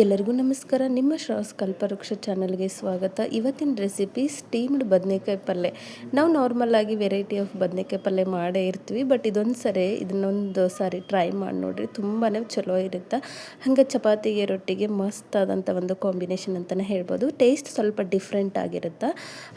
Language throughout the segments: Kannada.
ಎಲ್ಲರಿಗೂ ನಮಸ್ಕಾರ. ನಿಮ್ಮ ಶ್ರಾಸ್ ಕಲ್ಪವೃಕ್ಷ ಚಾನಲ್ಗೆ ಸ್ವಾಗತ. ಇವತ್ತಿನ ರೆಸಿಪಿ ಸ್ಟೀಮ್ಡ್ ಬದನೆಕಾಯಿ ಪಲ್ಯ ನಾವು ನಾರ್ಮಲ್ ಆಗಿ ವೆರೈಟಿ ಆಫ್ ಬದನೆಕಾಯಿ ಪಲ್ಯ ಮಾಡೇ ಇರ್ತೀವಿ, ಬಟ್ ಇದೊಂದು ಸರಿ ಇದನ್ನೊಂದು ಸಾರಿ ಟ್ರೈ ಮಾಡಿ ನೋಡಿರಿ ತುಂಬಾ ಚಲೋ ಇರುತ್ತೆ. ಹಂಗೆ ಚಪಾತಿಗೆ, ರೊಟ್ಟಿಗೆ ಮಸ್ತ್ ಆದಂಥ ಒಂದು ಕಾಂಬಿನೇಷನ್ ಅಂತಲೇ ಹೇಳ್ಬೋದು. ಟೇಸ್ಟ್ ಸ್ವಲ್ಪ ಡಿಫ್ರೆಂಟ್ ಆಗಿರುತ್ತೆ.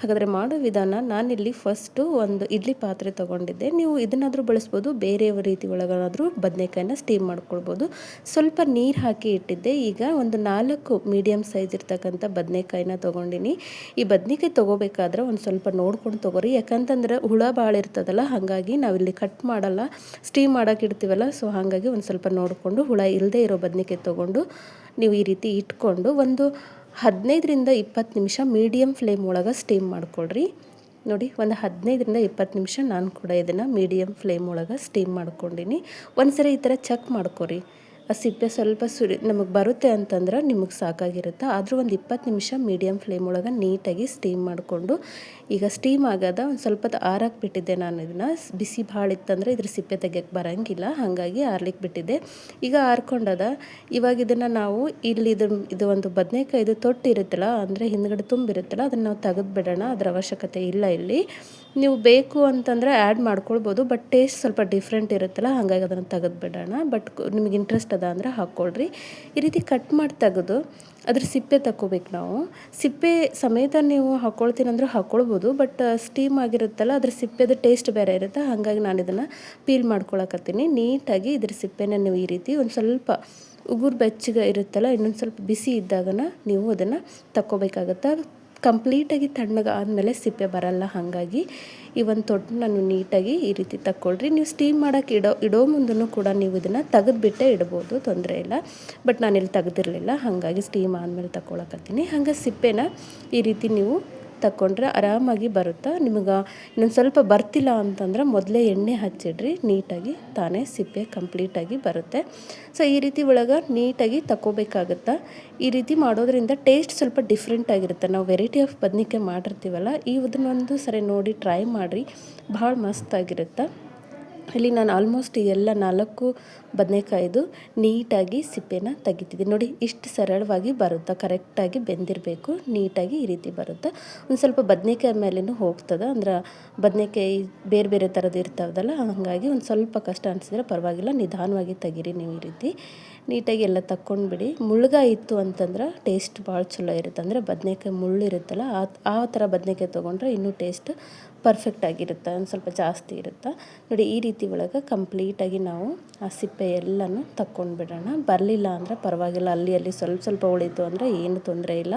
ಹಾಗಾದರೆ ಮಾಡೋ ವಿಧಾನ ನಾನಿಲ್ಲಿ ಫಸ್ಟು ಒಂದು ಇಡ್ಲಿ ಪಾತ್ರೆ ತೊಗೊಂಡಿದ್ದೆ. ನೀವು ಇದನ್ನಾದರೂ ಬಳಸ್ಬೋದು, ಬೇರೆ ರೀತಿ ಒಳಗಾದರೂ ಬದನೆಕಾಯಿನ ಸ್ಟೀಮ್ ಮಾಡ್ಕೊಳ್ಬೋದು. ಸ್ವಲ್ಪ ನೀರು ಹಾಕಿ ಇಟ್ಟಿದ್ದೆ. ಈಗ ಒಂದು ನಾಲ್ಕು ಮೀಡಿಯಮ್ ಸೈಜ್ ಇರ್ತಕ್ಕಂಥ ಬದನೆಕಾಯಿನ ತೊಗೊಂಡಿನಿ. ಈ ಬದನೆಕಾಯಿ ತೊಗೋಬೇಕಾದ್ರೆ ಒಂದು ಸ್ವಲ್ಪ ನೋಡ್ಕೊಂಡು ತೊಗೋರಿ. ಯಾಕಂತಂದ್ರೆ ಹುಳ ಭಾಳ ಇರ್ತದಲ್ಲ, ಹಾಗಾಗಿ ನಾವಿಲ್ಲಿ ಕಟ್ ಮಾಡಲ್ಲ ಸ್ಟೀಮ್ ಮಾಡೋಕೆ ಇಡ್ತೀವಲ್ಲ ಸೊ ಹಾಗಾಗಿ ಒಂದು ಸ್ವಲ್ಪ ನೋಡಿಕೊಂಡು ಹುಳ ಇಲ್ಲದೆ ಇರೋ ಬದನೆಕಾಯಿ ತೊಗೊಂಡು ನೀವು ಈ ರೀತಿ ಇಟ್ಕೊಂಡು ಒಂದು ಹದಿನೈದರಿಂದ ಇಪ್ಪತ್ತು ನಿಮಿಷ ಮೀಡಿಯಮ್ ಫ್ಲೇಮ್ ಒಳಗೆ ಸ್ಟೀಮ್ ಮಾಡ್ಕೊಳ್ರಿ. ನೋಡಿ, ಒಂದು ಹದಿನೈದರಿಂದ ಇಪ್ಪತ್ತು ನಿಮಿಷ ನಾನು ಕೂಡ ಇದನ್ನು ಮೀಡಿಯಮ್ ಫ್ಲೇಮ್ ಒಳಗೆ ಸ್ಟೀಮ್ ಮಾಡ್ಕೊಂಡಿನಿ. ಒಂದು ಸರಿ ಈ ಥರ ಚೆಕ್ ಮಾಡ್ಕೊರಿ. ಆ ಸಿಪ್ಪೆ ಸ್ವಲ್ಪ ಸುರಿ ನಮಗೆ ಬರುತ್ತೆ ಅಂತಂದ್ರೆ ನಿಮಗೆ ಸಾಕಾಗಿರುತ್ತೆ. ಆದರೂ ಒಂದು ಇಪ್ಪತ್ತು ನಿಮಿಷ ಮೀಡಿಯಮ್ ಫ್ಲೇಮ್ ಒಳಗೆ ನೀಟಾಗಿ ಸ್ಟೀಮ್ ಮಾಡಿಕೊಂಡು, ಈಗ ಸ್ಟೀಮ್ ಆಗದ ಒಂದು ಸ್ವಲ್ಪ ಆರಕ್ಕೆ ಬಿಟ್ಟಿದ್ದೆ ನಾನು ಇದನ್ನು ಬಿಸಿ ಭಾಳ ಇತ್ತಂದರೆ ಇದ್ರ ಸಿಪ್ಪೆ ತೆಗಿಯೋಕ್ಕೆ ಬರೋಂಗಿಲ್ಲ, ಹಾಗಾಗಿ ಆರ್ಲಿಕ್ಕೆ ಬಿಟ್ಟಿದ್ದೆ. ಈಗ ಆರ್ಕೊಂಡದ. ಇವಾಗ ಇದನ್ನು ನಾವು ಇಲ್ಲಿ ಇದು ಇದು ಒಂದು ಬದನೇಕಾಯಿದು ತೊಟ್ಟಿರುತ್ತಲ್ಲ, ಅಂದರೆ ಹಿಂದ್ಗಡೆ ತುಂಬಿರುತ್ತಲ್ಲ, ಅದನ್ನು ನಾವು ತೆಗೆದು ಬಿಡೋಣ ಅದರ ಅವಶ್ಯಕತೆ ಇಲ್ಲ ಇಲ್ಲಿ. ನೀವು ಬೇಕು ಅಂತಂದರೆ ಆ್ಯಡ್ ಮಾಡ್ಕೊಳ್ಬೋದು ಬಟ್ ಟೇಸ್ಟ್ ಸ್ವಲ್ಪ ಡಿಫ್ರೆಂಟ್ ಇರುತ್ತಲ್ಲ, ಹಾಗಾಗಿ ಅದನ್ನು ತೆಗೆದು ಬಿಡೋಣ. ಬಟ್ ನಿಮಗೆ ಇಂಟ್ರೆಸ್ಟ್ ಅದ ಅಂದರೆ ಹಾಕ್ಕೊಳ್ರಿ ಈ ರೀತಿ ಕಟ್ ಮಾಡಿ ತೆಗೆದು ಅದ್ರ ಸಿಪ್ಪೆ ತಗೋಬೇಕು ನಾವು. ಸಿಪ್ಪೆ ಸಮೇತ ನೀವು ಹಾಕ್ಕೊಳ್ತೀನಂದ್ರೆ ಹಾಕ್ಕೊಳ್ಬೋದು ಬಟ್ ಸ್ಟೀಮ್ ಆಗಿರುತ್ತಲ್ಲ, ಅದ್ರ ಸಿಪ್ಪೆದು ಟೇಸ್ಟ್ ಬೇರೆ ಇರುತ್ತೆ. ಹಾಗಾಗಿ ನಾನು ಇದನ್ನು ಪೀಲ್ ಮಾಡ್ಕೊಳಕತ್ತೀನಿ. ನೀಟಾಗಿ ಇದ್ರ ಸಿಪ್ಪೆನ ನೀವು ಈ ರೀತಿ ಒಂದು ಸ್ವಲ್ಪ ಉಗುರು ಬೆಚ್ಚಗೆ ಇರುತ್ತಲ್ಲ, ಇನ್ನೊಂದು ಸ್ವಲ್ಪ ಬಿಸಿ ಇದ್ದಾಗನ ನೀವು ಅದನ್ನು ತಕ್ಕೋಬೇಕಾಗತ್ತೆ. ಕಂಪ್ಲೀಟಾಗಿ ತಣ್ಣಗೆ ಆದಮೇಲೆ ಸಿಪ್ಪೆ ಬರಲ್ಲ, ಹಾಗಾಗಿ ಈ ಒಂದು ತೊಟ್ಟು ನಾನು ನೀಟಾಗಿ ಈ ರೀತಿ ತಕ್ಕೊಳ್ರಿ. ನೀವು ಸ್ಟೀಮ್ ಮಾಡೋಕೆ ಇಡೋ ಇಡೋ ಮುಂದೂ ಕೂಡ ನೀವು ಇದನ್ನು ತೆಗೆದುಬಿಟ್ಟೆ ಇಡ್ಬೋದು, ತೊಂದರೆ ಇಲ್ಲ. ಬಟ್ ನಾನಿಲ್ಲಿ ತೆಗೆದಿರಲಿಲ್ಲ, ಹಾಗಾಗಿ ಸ್ಟೀಮ್ ಆದಮೇಲೆ ತಗೊಳಕತ್ತೀನಿ ಹಂಗೆ ಸಿಪ್ಪೆನ ಈ ರೀತಿ ನೀವು ತಗೊಂಡ್ರೆ ಆರಾಮಾಗಿ ಬರುತ್ತಾ? ನಿಮಗೆ ಇನ್ನೊಂದು ಸ್ವಲ್ಪ ಬರ್ತಿಲ್ಲ ಅಂತಂದ್ರೆ ಮೊದಲೇ ಎಣ್ಣೆ ಹಚ್ಚಿಡ್ರಿ, ನೀಟಾಗಿ ತಾನೇ ಸಿಪ್ಪೆ ಕಂಪ್ಲೀಟಾಗಿ ಬರುತ್ತೆ. ಸೊ ಈ ರೀತಿ ಒಳಗೆ ನೀಟಾಗಿ ತಗೋಬೇಕಾಗತ್ತಾ ಈ ರೀತಿ ಮಾಡೋದ್ರಿಂದ ಟೇಸ್ಟ್ ಸ್ವಲ್ಪ ಡಿಫ್ರೆಂಟ್ ಆಗಿರುತ್ತೆ. ನಾವು ವೆರೈಟಿ ಆಫ್ ಬದ್ನಿಕಾಯಿ ಮಾಡಿರ್ತೀವಲ್ಲ, ಈ ಇದನ್ನೊಂದು ಸರಿ ನೋಡಿ ಟ್ರೈ ಮಾಡಿರಿ. ಭಾಳ ಮಸ್ತಾಗಿರುತ್ತೆ ಇಲ್ಲಿ ನಾನು ಆಲ್ಮೋಸ್ಟ್ ಎಲ್ಲ ನಾಲ್ಕು ಬದನೆಕಾಯ್ದು ನೀಟಾಗಿ ಸಿಪ್ಪೆನ ತೆಗಿತಿದ್ದೀನಿ. ನೋಡಿ, ಇಷ್ಟು ಸರಳವಾಗಿ ಬರುತ್ತೆ? ಕರೆಕ್ಟಾಗಿ ಬೆಂದಿರಬೇಕು, ನೀಟಾಗಿ ಈ ರೀತಿ ಬರುತ್ತೆ? ಒಂದು ಸ್ವಲ್ಪ ಬದನೆಕಾಯಿ ಮೇಲೇನು ಹೋಗ್ತದೆ? ಅಂದ್ರೆ ಬದನೆಕಾಯಿ ಬೇರೆ ಬೇರೆ ಥರದ್ದು ಇರ್ತಾವದಲ್ಲ, ಹಾಗಾಗಿ ಒಂದು ಸ್ವಲ್ಪ ಕಷ್ಟ ಅನಿಸಿದ್ರೆ ಪರವಾಗಿಲ್ಲ, ನಿಧಾನವಾಗಿ ತೆಗೀರಿ ನೀವು ಈ ರೀತಿ. ನೀಟಾಗಿ ಎಲ್ಲ ತಕ್ಕೊಂಡ್ಬಿಡಿ. ಮುಳ್ಳುಗಾಯಿ ಇತ್ತು ಅಂತಂದ್ರೆ ಟೇಸ್ಟ್ ಭಾಳ ಚಲೋ ಇರುತ್ತೆ. ಅಂದರೆ ಬದನೆಕಾಯಿ ಮುಳ್ಳು ಇರುತ್ತಲ್ಲ ಆ ಆ ಥರ ಬದನೆಕಾಯಿ ತೊಗೊಂಡ್ರೆ ಇನ್ನೂ ಟೇಸ್ಟ್ ಪರ್ಫೆಕ್ಟ್ ಆಗಿರುತ್ತೆ, ಒಂದು ಸ್ವಲ್ಪ ಜಾಸ್ತಿ ಇರುತ್ತೆ. ನೋಡಿ, ಈ ರೀತಿ ಒಳಗೆ ಕಂಪ್ಲೀಟಾಗಿ ನಾವು ಆ ಸಿಪ್ಪೆ ಎಲ್ಲನೂ ತಕ್ಕೊಂಡ್ಬಿಡೋಣ. ಬರಲಿಲ್ಲ ಅಂದರೆ ಪರವಾಗಿಲ್ಲ, ಅಲ್ಲಿ ಅಲ್ಲಿ ಸ್ವಲ್ಪ ಸ್ವಲ್ಪ ಉಳಿತು ಅಂದರೆ ಏನು ತೊಂದರೆ ಇಲ್ಲ,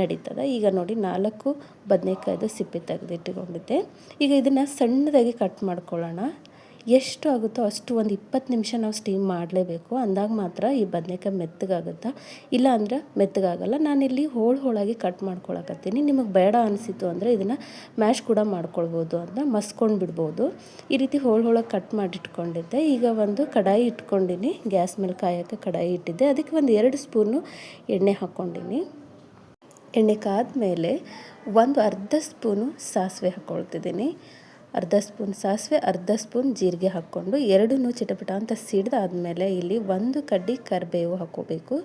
ನಡೀತದೆ. ಈಗ ನೋಡಿ, ನಾಲ್ಕು ಬದನೆಕಾಯ್ದು ಸಿಪ್ಪೆ ತೆಗೆದಿಟ್ಟುಕೊಂಡಿದ್ದೆ ಈಗ ಇದನ್ನು ಸಣ್ಣದಾಗಿ ಕಟ್ ಮಾಡ್ಕೊಳ್ಳೋಣ. ಎಷ್ಟು ಆಗುತ್ತೋ ಅಷ್ಟು ಒಂದು ಇಪ್ಪತ್ತು ನಿಮಿಷ ನಾವು ಸ್ಟೀಮ್ ಮಾಡಲೇಬೇಕು. ಅಂದಾಗ ಮಾತ್ರ ಈ ಬದನೆಕಾಯಿ ಮೆತ್ತಗಾಗುತ್ತಾ? ಇಲ್ಲ ಅಂದ್ರೆ ಮೆತ್ತಗಾಗಲ್ಲ. ನಾನಿಲ್ಲಿ ಹೋಳು ಹೋಳಾಗಿ ಕಟ್ ಮಾಡ್ಕೊಳಕತ್ತೀನಿ. ನಿಮಗೆ ಬೇಡ ಅನಿಸಿತು ಅಂದರೆ ಇದನ್ನು ಮ್ಯಾಶ್ ಕೂಡ ಮಾಡ್ಕೊಳ್ಬೋದು ಅಂತ ಮಸ್ಕೊಂಡು ಬಿಡ್ಬೋದು. ಈ ರೀತಿ ಹೋಳು ಹೋಳಾಗಿ ಕಟ್ ಮಾಡಿಟ್ಕೊಂಡಿದ್ದೆ. ಈಗ ಒಂದು ಕಡಾಯಿ ಇಟ್ಕೊಂಡಿನಿ. ಗ್ಯಾಸ್ ಮೇಲೆ ಕಾಯೋಕ್ಕೆ ಕಡಾಯಿ ಇಟ್ಟಿದ್ದೆ. ಅದಕ್ಕೆ ಒಂದು ಎರಡು ಸ್ಪೂನು ಎಣ್ಣೆ ಹಾಕ್ಕೊಂಡಿನಿ. ಎಣ್ಣೆ ಕಾದ ಮೇಲೆ ಒಂದು ಅರ್ಧ ಸ್ಪೂನು ಸಾಸಿವೆ ಹಾಕ್ಕೊಳ್ತಿದ್ದೀನಿ. ಅರ್ಧ ಸ್ಪೂನ್ ಸಾಸಿವೆ, ಅರ್ಧ ಸ್ಪೂನ್ ಜೀರಿಗೆ ಹಾಕ್ಕೊಂಡು ಎರಡೂ ಚಿಟಪಟ ಅಂತ ಸಿಡ್ದಾದಮೇಲೆ ಇಲ್ಲಿ ಒಂದು ಕಡ್ಡಿ ಕರಿಬೇವು ಹಾಕ್ಕೋಬೇಕು.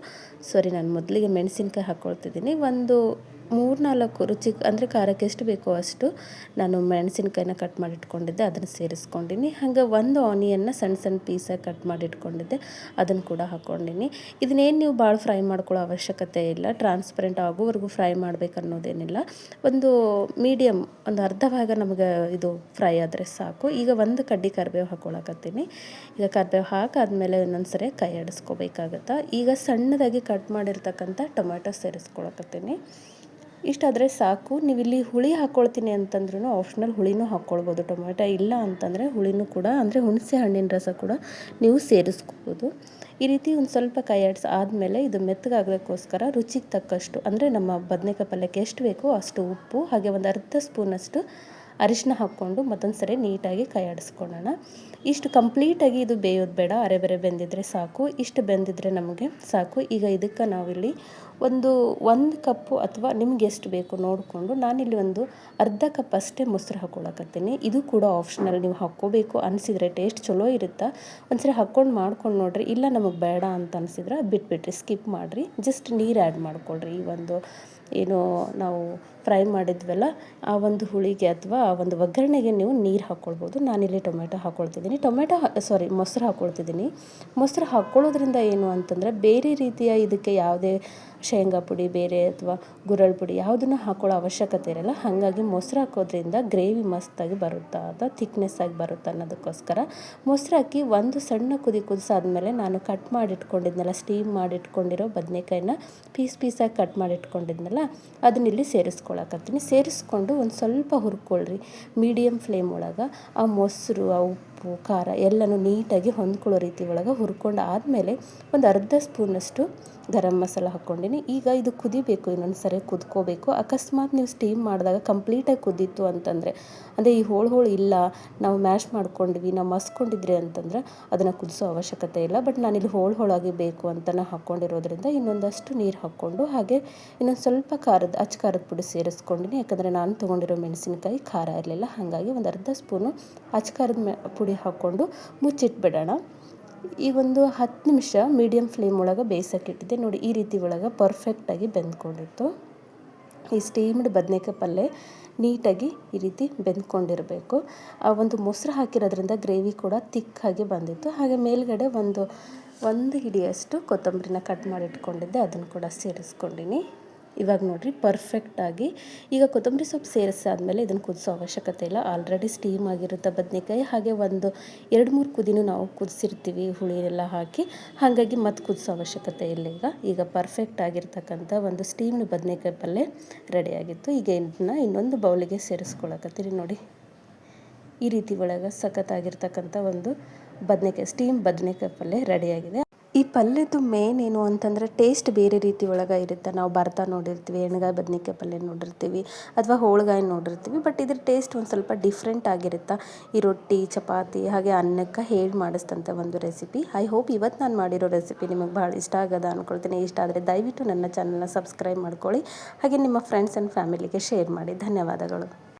ಸಾರಿ, ನಾನು ಮೊದಲಿಗೆ ಮೆಣಸಿನ್ಕಾಯಿ ಹಾಕ್ಕೊಳ್ತಿದ್ದೀನಿ ಒಂದು ಮೂರು ನಾಲ್ಕು ರುಚಿಗೆ ಅಂದರೆ ಖಾರಕ್ಕೆ ಎಷ್ಟು ಬೇಕೋ ಅಷ್ಟು ನಾನು ಮೆಣಸಿನ್ಕಾಯಿನ ಕಟ್ ಮಾಡಿಟ್ಕೊಂಡಿದ್ದೆ, ಅದನ್ನು ಸೇರಿಸ್ಕೊಂಡಿನಿ. ಹಾಗೆ ಒಂದು ಆನಿಯನ್ನ ಸಣ್ಣ ಸಣ್ಣ ಪೀಸಾಗಿ ಕಟ್ ಮಾಡಿಟ್ಕೊಂಡಿದ್ದೆ, ಅದನ್ನು ಕೂಡ ಹಾಕ್ಕೊಂಡಿನಿ ಇದನ್ನೇನು ನೀವು ಭಾಳ ಫ್ರೈ ಮಾಡ್ಕೊಳ್ಳೋ ಅವಶ್ಯಕತೆ ಇಲ್ಲ ಟ್ರಾನ್ಸ್ಪರೆಂಟ್ ಆಗೋವರೆಗೂ ಫ್ರೈ ಮಾಡಬೇಕು ಅನ್ನೋದೇನಿಲ್ಲ ಒಂದು ಮೀಡಿಯಮ್ ಒಂದು ಅರ್ಧ ಭಾಗ ನಮಗೆ ಇದು ಫ್ರೈ ಆದರೆ ಸಾಕು. ಈಗ ಒಂದು ಕಡ್ಡಿ ಕರಿಬೇವು ಹಾಕ್ಕೊಳಕತ್ತೀನಿ ಈಗ ಕರಿಬೇವು ಹಾಕಾದ್ಮೇಲೆ ಇನ್ನೊಂದು ಸರಿ ಕೈ ಆಡಿಸ್ಕೋಬೇಕಾಗತ್ತೆ ಈಗ ಸಣ್ಣದಾಗಿ ಕಟ್ ಮಾಡಿರ್ತಕ್ಕಂಥ ಟೊಮೆಟೊ ಸೇರಿಸ್ಕೊಳಕತ್ತೀನಿ. ಇಷ್ಟಾದರೆ ಸಾಕು. ನೀವು ಇಲ್ಲಿ ಹುಳಿ ಹಾಕ್ಕೊಳ್ತೀನಿ ಅಂತಂದ್ರೂ ಆಪ್ಷನಲ್ ಹುಳಿನೂ ಹಾಕ್ಕೊಳ್ಬೋದು ಟೊಮೆಟೊ ಇಲ್ಲ ಅಂತಂದರೆ ಹುಳಿನೂ ಕೂಡ, ಅಂದರೆ ಹುಣಸೆ ಹಣ್ಣಿನ ರಸ ಕೂಡ ನೀವು ಸೇರಿಸ್ಕೋಬೋದು. ಈ ರೀತಿ ಒಂದು ಸ್ವಲ್ಪ ಕೈ ಆಡಿಸಿ ಆದಮೇಲೆ ಇದು ಮೆತ್ತಗಾಗೋಕ್ಕೋಸ್ಕರ ರುಚಿಗೆ ತಕ್ಕಷ್ಟು, ಅಂದರೆ ನಮ್ಮ ಬದನೆಕಾಯಿ ಪಲ್ಯಕ್ಕೆ ಎಷ್ಟು ಬೇಕೋ ಅಷ್ಟು ಉಪ್ಪು, ಹಾಗೆ ಒಂದು ಅರ್ಧ ಸ್ಪೂನಷ್ಟು ಅರಿಶಿನ ಹಾಕ್ಕೊಂಡು ಮತ್ತೊಂದು ಸರಿ ನೀಟಾಗಿ ಕೈ ಇಷ್ಟು ಕಂಪ್ಲೀಟಾಗಿ ಇದು ಬೇಯೋದು ಬೇಡ, ಅರೆ ಬರೆ ಬೆಂದಿದ್ರೆ ಸಾಕು, ಇಷ್ಟು ಬೆಂದಿದ್ರೆ ನಮಗೆ ಸಾಕು. ಈಗ ಇದಕ್ಕೆ ನಾವಿಲ್ಲಿ ಒಂದು ಒಂದು ಕಪ್ಪು ಅಥವಾ ನಿಮ್ಗೆ ಎಷ್ಟು ಬೇಕು ನೋಡಿಕೊಂಡು ನಾನಿಲ್ಲಿ ಒಂದು ಅರ್ಧ ಕಪ್ ಅಷ್ಟೇ ಮೊಸರು ಹಾಕ್ಕೊಳಕತ್ತೀನಿ ಇದು ಕೂಡ ಆಪ್ಷನಲ್ ನೀವು ಹಾಕ್ಕೋಬೇಕು ಅನಿಸಿದರೆ ಟೇಸ್ಟ್ ಚಲೋ ಇರುತ್ತೆ? ಒಂದ್ಸರಿ ಹಾಕ್ಕೊಂಡು ಮಾಡ್ಕೊಂಡು ನೋಡ್ರಿ. ಇಲ್ಲ ನಮಗೆ ಬೇಡ ಅಂತ ಅನಿಸಿದ್ರೆ ಬಿಟ್ಬಿಟ್ರಿ ಸ್ಕಿಪ್ ಮಾಡಿರಿ. ಜಸ್ಟ್ ನೀರು ಆ್ಯಡ್ ಮಾಡ್ಕೊಳ್ರಿ. ಈ ಒಂದು ಏನು ನಾವು ಫ್ರೈ ಮಾಡಿದ್ವಲ್ಲ, ಆ ಒಂದು ಹುಳಿಗೆ ಅಥವಾ ಆ ಒಂದು ಒಗ್ಗರಣೆಗೆ ನೀವು ನೀರು ಹಾಕ್ಕೊಳ್ಬೋದು. ನಾನಿಲ್ಲಿ ಟೊಮೆಟೊ ಹಾಕ್ಕೊಳ್ತಿದ್ದೀನಿ. ಟೊಮೆಟೊ ಸಾರಿ ಮೊಸರು ಹಾಕ್ಕೊಳ್ತಿದ್ದೀನಿ. ಮೊಸರು ಹಾಕ್ಕೊಳ್ಳೋದ್ರಿಂದ ಏನು ಅಂತಂದರೆ ಬೇರೆ ರೀತಿಯ ಇದಕ್ಕೆ ಯಾವುದೇ ಶೇಂಗಾ ಪುಡಿ, ಬೇರೆ ಅಥವಾ ಗುರಳ್ ಪುಡಿ ಯಾವುದನ್ನು ಹಾಕೊಳ್ಳೋ ಅವಶ್ಯಕತೆ ಇರಲ್ಲ. ಹಾಗಾಗಿ ಮೊಸರು ಹಾಕೋದ್ರಿಂದ ಗ್ರೇವಿ ಮಸ್ತಾಗಿ ಬರುತ್ತಾ ಅಥವಾ ಥಿಕ್ನೆಸ್ ಆಗಿ ಬರುತ್ತೆ ಅನ್ನೋದಕ್ಕೋಸ್ಕರ ಮೊಸರು ಹಾಕಿ ಒಂದು ಸಣ್ಣ ಕುದಿ ಕುದಿಸಾದ್ಮೇಲೆ ನಾನು ಕಟ್ ಮಾಡಿಟ್ಕೊಂಡಿದ್ನಲ್ಲ, ಸ್ಟೀಮ್ ಮಾಡಿಟ್ಕೊಂಡಿರೋ ಬದನೆಕಾಯಿನ ಪೀಸ್ ಪೀಸಾಗಿ ಕಟ್ ಮಾಡಿಟ್ಕೊಂಡಿದ್ನಲ್ಲ, ಅದನ್ನ ಇಲ್ಲಿ ಸೇರಿಸ್ಕೊಳಕತ್ತೀನಿ ಸೇರಿಸ್ಕೊಂಡು ಒಂದು ಸ್ವಲ್ಪ ಹುರ್ಕೊಳ್ರಿ ಮೀಡಿಯಮ್ ಫ್ಲೇಮ್ ಒಳಗೆ ಆ ಮೊಸರು, ಆ ಉಪ್ಪು, ಖಾರ ಎಲ್ಲನೂ ನೀಟಾಗಿ ಹೊಂದ್ಕೊಳ್ಳೋ ರೀತಿ ಒಳಗೆ ಹುರ್ಕೊಂಡು ಆದಮೇಲೆ ಒಂದು ಅರ್ಧ ಸ್ಪೂನಷ್ಟು ಗರಂ ಮಸಾಲ ಹಾಕ್ಕೊಂಡಿನಿ. ಈಗ ಇದು ಕುದಿಬೇಕು, ಇನ್ನೊಂದು ಸರಿ ಕುದ್ಕೋಬೇಕು. ಅಕಸ್ಮಾತ್ ನೀವು ಸ್ಟೀಮ್ ಮಾಡಿದಾಗ ಕಂಪ್ಲೀಟಾಗಿ ಕುದೀತು ಅಂತಂದರೆ, ಅಂದರೆ ಈ ಹೋಳು ಹೋಳು ಇಲ್ಲ, ನಾವು ಮ್ಯಾಶ್ ಮಾಡ್ಕೊಂಡ್ವಿ, ನಾವು ಮಸ್ಕೊಂಡಿದ್ರಿ ಅಂತಂದ್ರೆ ಅದನ್ನು ಕುದಿಸೋ ಅವಶ್ಯಕತೆ ಇಲ್ಲ. ಬಟ್ ನಾನಿಲ್ಲಿ ಹೋಳು ಹೋಳಾಗಿ ಬೇಕು ಅಂತ ನಾನು ಹಾಕ್ಕೊಂಡಿರೋದ್ರಿಂದ ಇನ್ನೊಂದಷ್ಟು ನೀರು ಹಾಕ್ಕೊಂಡು ಹಾಗೆ ಇನ್ನೊಂದು ಸ್ವಲ್ಪ ಖಾರದ, ಅಚ್ಚ ಖಾರದ ಪುಡಿ ಸೇರಿಸ್ಕೊಂಡಿನಿ. ಯಾಕಂದರೆ ನಾನು ತೊಗೊಂಡಿರೋ ಮೆಣಸಿನಕಾಯಿ ಖಾರ ಇರಲಿಲ್ಲ. ಹಾಗಾಗಿ ಒಂದು ಅರ್ಧ ಸ್ಪೂನು ಅಚ್ಚ ಖಾರದ ಪುಡಿ ಹಾಕ್ಕೊಂಡು ಮುಚ್ಚಿಟ್ಬಿಡೋಣ. ಈ ಒಂದು ಹತ್ತು ನಿಮಿಷ ಮೀಡಿಯಮ್ ಫ್ಲೇಮ್ ಒಳಗೆ ಬೇಯಿಸೋಕ್ಕಿಟ್ಟಿದ್ದೆ. ನೋಡಿ, ಈ ರೀತಿ ಒಳಗೆ ಪರ್ಫೆಕ್ಟಾಗಿ ಬೆಂದ್ಕೊಂಡಿತ್ತು. ಈ ಸ್ಟೀಮ್ಡ್ ಬದನೇಕಾಯಿ ಪಲ್ಯ ನೀಟಾಗಿ ಈ ರೀತಿ ಬೆಂದ್ಕೊಂಡಿರಬೇಕು. ಆ ಒಂದು ಮೊಸರು ಹಾಕಿರೋದ್ರಿಂದ ಗ್ರೇವಿ ಕೂಡ ತಿಕ್ಕಾಗಿ ಬಂದಿತ್ತು. ಹಾಗೆ ಮೇಲ್ಗಡೆ ಒಂದು ಒಂದು ಹಿಡಿಯಷ್ಟು ಕೊತ್ತಂಬರಿನ ಕಟ್ ಮಾಡಿಟ್ಕೊಂಡಿದ್ದೆ ಅದನ್ನು ಕೂಡ ಸೇರಿಸ್ಕೊಂಡಿನಿ. ಇವಾಗ ನೋಡಿರಿ ಪರ್ಫೆಕ್ಟಾಗಿ ಈಗ ಕೊತ್ತಂಬರಿ ಸೊಪ್ಪು ಸೇರಿಸಾದ್ಮೇಲೆ ಇದನ್ನು ಕುದಿಸೋ ಅವಶ್ಯಕತೆ ಇಲ್ಲ. ಆಲ್ರೆಡಿ ಸ್ಟೀಮ್ ಆಗಿರುತ್ತೆ ಬದನೆಕಾಯಿ. ಹಾಗೆ ಒಂದು ಎರಡು ಮೂರು ಕುದಿನೂ ನಾವು ಕುದಿಸಿರ್ತೀವಿ ಹುಳಿ ಎಲ್ಲ ಹಾಕಿ. ಹಾಗಾಗಿ ಮತ್ತೆ ಕುದಿಸೋ ಅವಶ್ಯಕತೆ ಇಲ್ಲ ಈಗ. ಈಗ ಪರ್ಫೆಕ್ಟ್ ಆಗಿರ್ತಕ್ಕಂಥ ಒಂದು ಸ್ಟೀಮ್ನ ಬದನೆಕಾಯಿ ಪಲ್ಯ ರೆಡಿಯಾಗಿತ್ತು ಈಗ ಇದನ್ನ ಇನ್ನೊಂದು ಬೌಲಿಗೆ ಸೇರಿಸ್ಕೊಳಕತ್ತೀರಿ ನೋಡಿ. ಈ ರೀತಿ ಒಳಗೆ ಸಖತ್ತಾಗಿರ್ತಕ್ಕಂಥ ಒಂದು ಬದನೆಕಾಯಿ ಸ್ಟೀಮ್ ಬದನೇಕಾಯಿ ಪಲ್ಯ ರೆಡಿಯಾಗಿದೆ ಈ ಪಲ್ಯದ್ದು ಮೇನ್ ಏನು ಅಂತಂದರೆ ಟೇಸ್ಟ್ ಬೇರೆ ರೀತಿ ಒಳಗೆ ಇರುತ್ತೆ ನಾವು ಭರ್ತಾ ನೋಡಿರ್ತೀವಿ, ಎಣ್ಗಾಯಿ, ಬದ್ನಿಕಾಯಿ ಪಲ್ಯ ನೋಡಿರ್ತೀವಿ ಅಥವಾ ಹೋಳ್ಗಾಯಿ ನೋಡಿರ್ತೀವಿ ಬಟ್ ಇದ್ರ ಟೇಸ್ಟ್ ಒಂದು ಸ್ವಲ್ಪ ಡಿಫ್ರೆಂಟ್ ಆಗಿರುತ್ತೆ. ಈ ರೊಟ್ಟಿ, ಚಪಾತಿ ಹಾಗೆ ಅನ್ನಕ್ಕೆ ಹೇಳಿ ಮಾಡಿಸ್ತಂಥ ಒಂದು ರೆಸಿಪಿ ಐ ಹೋಪ್ ಇವತ್ತು ನಾನು ಮಾಡಿರೋ ರೆಸಿಪಿ ನಿಮಗೆ ಭಾಳ ಇಷ್ಟ ಆಗದ ಅಂದ್ಕೊಳ್ತೀನಿ ಇಷ್ಟ ಆದರೆ ದಯವಿಟ್ಟು ನನ್ನ ಚಾನಲ್ನ ಸಬ್ಸ್ಕ್ರೈಬ್ ಮಾಡ್ಕೊಳ್ಳಿ. ಹಾಗೆ ನಿಮ್ಮ ಫ್ರೆಂಡ್ಸ್ ಆ್ಯಂಡ್ ಫ್ಯಾಮಿಲಿಗೆ ಶೇರ್ ಮಾಡಿ. ಧನ್ಯವಾದಗಳು.